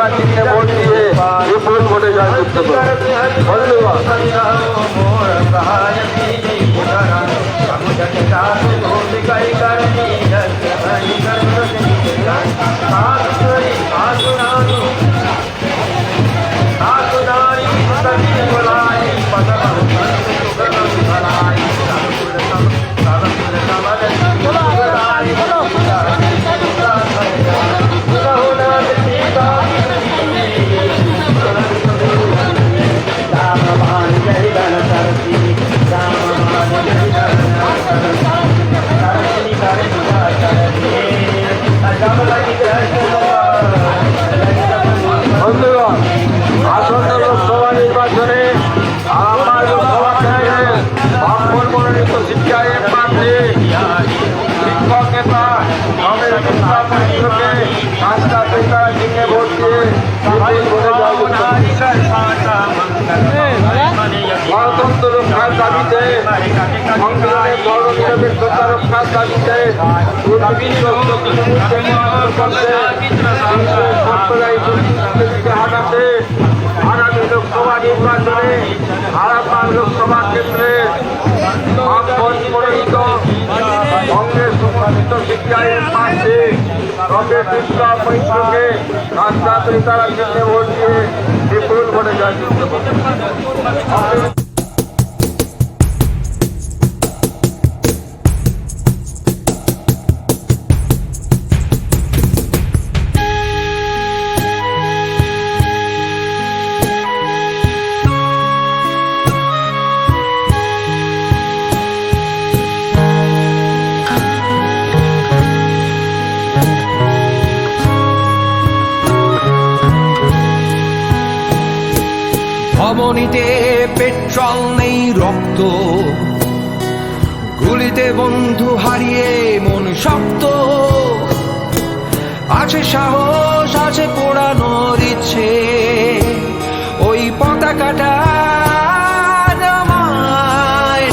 আপনারা চিহ্নে ভোট দিয়ে বিপুল ভোটে জয়যুক্ত করুন ধন্যবাদ। আমাদের থেকে পাঁচটা পেশা কিনে ভোট দিয়ে গণতন্ত্র রক্ষার দাবিতে সংবিধানের গণনিরপেক্ষতা রক্ষার দাবিতে হারাতে আগামী লোকসভা নির্বাচনে হারাপার লোকসভা কেন্দ্রে পরিণত কংগ্রেস সমর্থিত সিপিআইএম প্রার্থী কংগ্রেস বিপ্লব মৈত্রকে রাস্তা তারা জিতে ভোট দিয়ে বিপুল ভোটে জয়যুক্ত পেট্রোল নেই রক্ত। গুলিতে বন্ধু হারিয়ে মন শক্ত। আছে সাহস, আছে পোড়ানোর ইচ্ছে। ওই পতাকাটা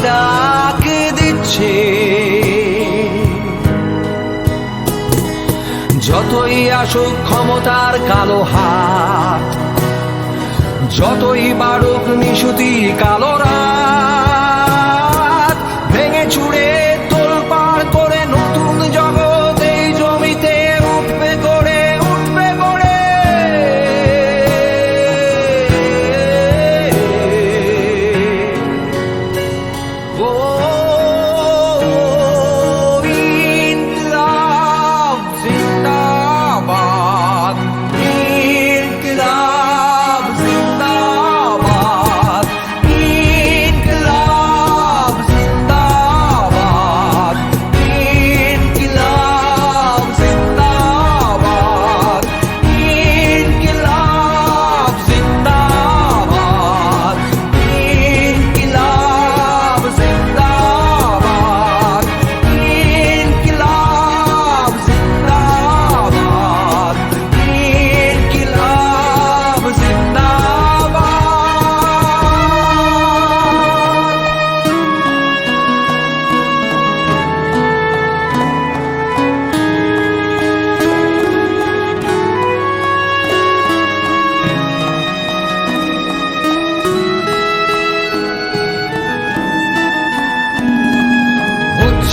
ডাক দিচ্ছে। যতই আসুক ক্ষমতার কালো হাত, যতই বাড়ুক নিশুতি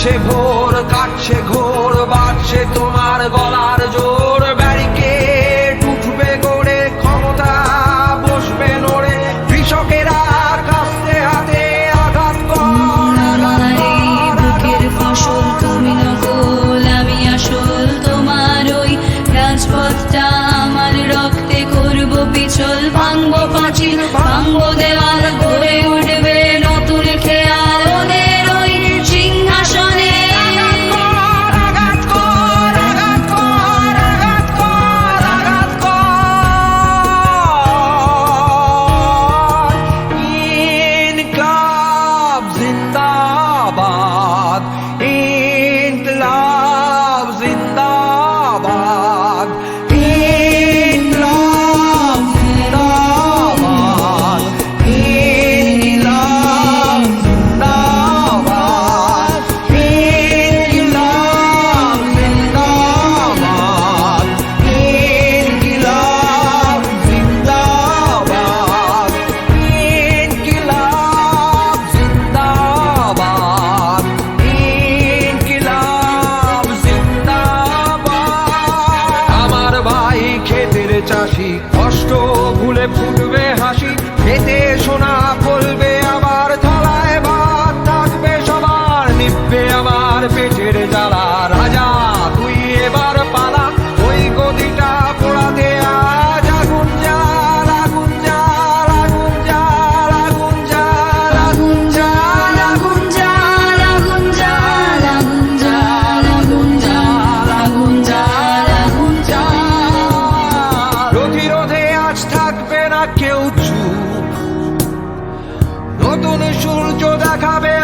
chegou, o recado. cabeça.